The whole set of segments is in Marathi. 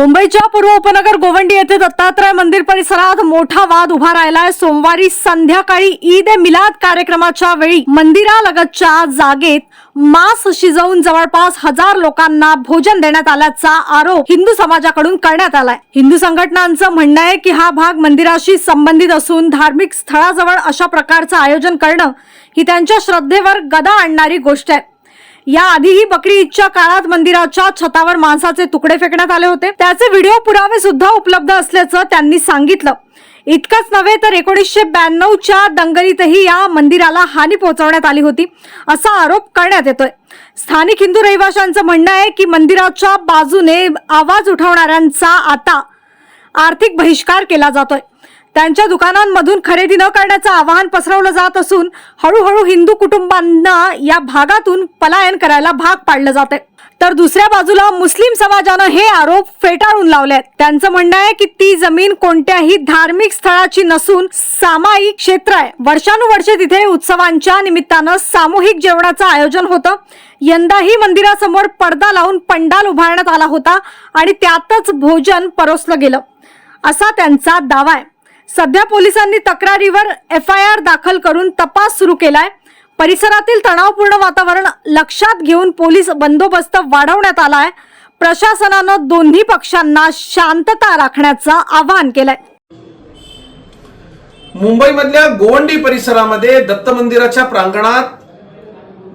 मुंबईच्या पूर्व उपनगर गोवंडी येथे दत्तात्रय मंदिर परिसरात मोठा वाद उभा राहिलाय. सोमवारी संध्याकाळी ईद ए मिलाद कार्यक्रमाच्या वेळी मंदिरालगतच्या जागेत मांस शिजवून जवळपास हजार लोकांना भोजन देण्यात आल्याचा आरोप हिंदू समाजाकडून करण्यात आलाय. हिंदू संघटनांचं म्हणणं आहे की हा भाग मंदिराशी संबंधित असून धार्मिक स्थळाजवळ अशा प्रकारचं आयोजन करणं ही त्यांच्या श्रद्धेवर गदा आणणारी गोष्ट आहे. या आधीही बकरी ईदच्या काळात मंदिराच्या छतावर मांसाचे तुकडे फेकण्यात आले होते. त्याचे व्हिडिओ पुरावे सुद्धा उपलब्ध असल्याचं त्यांनी सांगितलं. इतकंच नव्हे तर एकोणीसशे ब्याण्णवच्या दंगलीतही या मंदिराला हानी पोहोचवण्यात आली होती असा आरोप करण्यात येतोय. स्थानिक हिंदू रहिवाशांचं म्हणणं आहे की मंदिराच्या बाजूने आवाज उठवणाऱ्यांचा आता आर्थिक बहिष्कार केला जातोय. त्यांच्या दुकानांमधून खरेदी न करण्याचं आवाहन पसरवलं जात असून हळूहळू हिंदू कुटुंबांना या भागातून पलायन करायला भाग पाडलं जाते तर दुसऱ्या बाजूला मुस्लिम समाजानं हे आरोप फेटाळून लावले आहेत त्यांचं म्हणणं आहे की ती जमीन कोणत्याही धार्मिक स्थळाची नसून सामायिक क्षेत्र आहे. वर्षानुवर्षे तिथे उत्सवांच्या निमित्तानं सामूहिक जेवणाचं आयोजन होतं. यंदाही मंदिरासमोर पडदा लावून पंडाल उभारण्यात आला होता आणि त्यातच भोजन परोसलं गेलं. असा त्यांचा दावा आहे. सध्या पोलिसांनी तक्रारीवर एफ आय आर दाखल करून तपास सुरू केलाय. परिसरातील तणावपूर्ण वातावरण लक्षात घेऊन पोलीस बंदोबस्त वाढवण्यात आलाय. प्रशासनानं दोन्ही पक्षांना शांतता राखण्याचं आवाहन केलंय. मुंबईमधल्या गोवंडी परिसरामध्ये दत्त मंदिराच्या प्रांगणात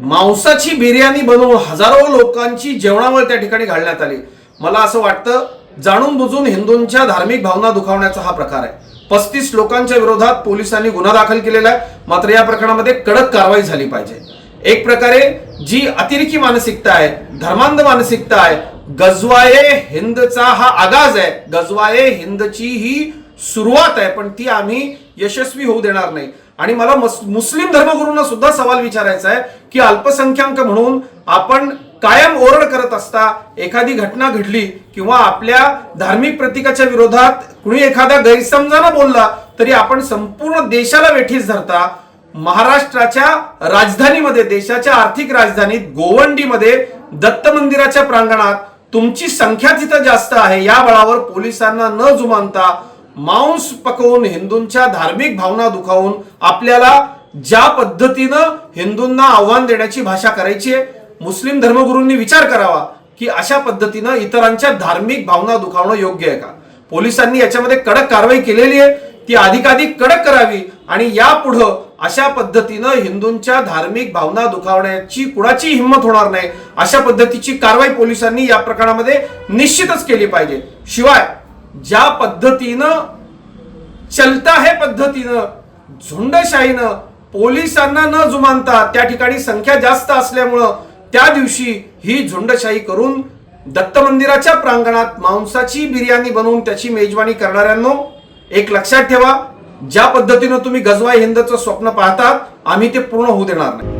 मांसाची बिर्याणी बनवून हजारो लोकांची जेवणावर त्या ठिकाणी घालण्यात आली. मला असं वाटतं जाणून बुजून हिंदूंच्या धार्मिक भावना दुखावण्याचा हा प्रकार आहे. पस्तीस लोकांच्या विरोधात पोलिसांनी गुन्हा दाखल केलेला आहे. मात्र या प्रकरणामध्ये कडक कारवाई झाली पाहिजे. एक प्रकारे जी अतिरेकी मानसिकता आहे धर्मांध मानसिकता आहे गजवाये हिंदचा हा आगाज आहे. गजवाये हिंदची ही सुरुवात आहे पण ती आम्ही यशस्वी होऊ देणार नाही. आणि मला मस- मुस्लिम धर्मगुरूंना सुद्धा सवाल विचारायचा आहे की अल्पसंख्याक म्हणून आपण कायम ओरड करत असता एखादी घटना घडली किंवा आपल्या धार्मिक प्रतीकाच्या विरोधात कुणी एखादा गैरसमजानं बोलला तरी आपण संपूर्ण देशाला वेठीस धरता. महाराष्ट्राच्या राजधानीमध्ये देशाच्या आर्थिक राजधानीत गोवंडीमध्ये दत्त मंदिराच्या प्रांगणात तुमची संख्या तिथं जास्त आहे. या बळावर पोलिसांना न जुमानता मांस पकवून हिंदूंच्या धार्मिक भावना दुखावून आपल्याला ज्या पद्धतीनं हिंदूंना आव्हान देण्याची भाषा करायची आहे मुस्लिम धर्मगुरूंनी विचार करावा की अशा पद्धतीनं इतरांच्या धार्मिक भावना दुखावणं योग्य आहे का? पोलिसांनी याच्यामध्ये कडक कारवाई केलेली आहे. ती अधिकाधिक कडक करावी आणि यापुढं अशा पद्धतीनं हिंदूंच्या धार्मिक भावना दुखावण्याची कुणाची हिंमत होणार नाही. अशा पद्धतीची कारवाई पोलिसांनी या प्रकरणामध्ये निश्चितच केली पाहिजे. शिवाय ज्या पद्धतीनं चलता हे पद्धतीनं झुंडशाहीनं पोलिसांना न जुमानता त्या ठिकाणी संख्या जास्त असल्यामुळं त्या दिवशी ही झुंडशाही करून दत्त मंदिराच्या प्रांगणात मांसाची बिर्याणी बनवून त्याची मेजवानी करणाऱ्यांनो एक लक्षात ठेवा ज्या पद्धतीनं तुम्ही गजवाय हिंदचं स्वप्न पाहतात आम्ही ते पूर्ण होऊ देणार नाही.